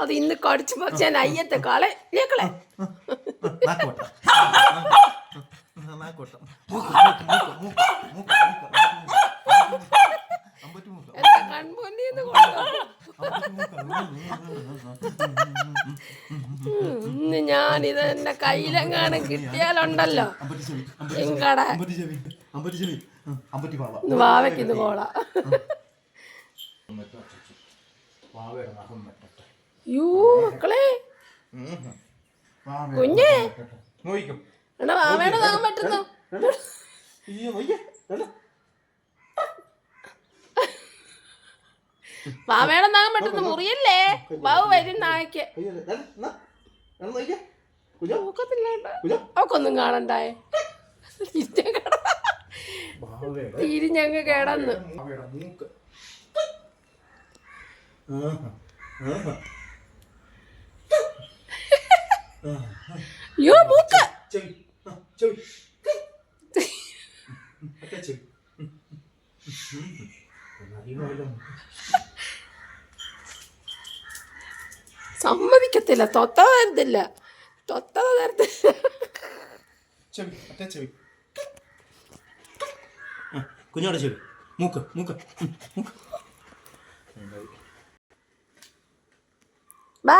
അത് ഇന്ന് കടിച്ചു പറിച്ച അയ്യത്തെ കാളെ ഞങ്ങളെ കൺപൊന്നിന്ന് നാക്കോട്ടം മൂക്ക് മൂക്ക് മൂക്ക് മൂക്ക് മൂക്ക് മൂക്ക് അമ്പത്തി മൂക്ക് എന്റെ കൺമുന്നിന്ന് കൊണ്ടു ഇന്ന് ഞാനിത് എന്റെ കയ്യിലെങ്ങാനും കിട്ടിയാലുണ്ടല്ലോ. അമ്പത്തി ചെവി എങ്കടെ. അമ്പത്തി ചെവി അമ്പത്തി ചെവി അമ്പത്തി പാവ ഇന്ന് വാവയ്ക്ക് കോള. നഖം യൂ മക്കളെ. കുഞ്ഞേ. എടാ വാവയുടെ പറ്റുന്നു. വാവയുടെ താൻ പറ്റുന്നു മുറിയല്ലേ? വാവ് വരും നായ്ക്ക്. അവക്കൊന്നും കാണണ്ടായേ. തീരി തിരിഞ്ഞങ്ങ് കേടന്ന്. യോ മൂക്ക്. സമ്മതിക്കത്തില്ല തൊത്ത തരത്തില്ല തൊത്തത നേരത്തെ ചെവി മറ്റേ ചെവി കുഞ്ഞോടെ ചെവി മൂക്ക് മൂക്ക് മൂക്ക് ബാ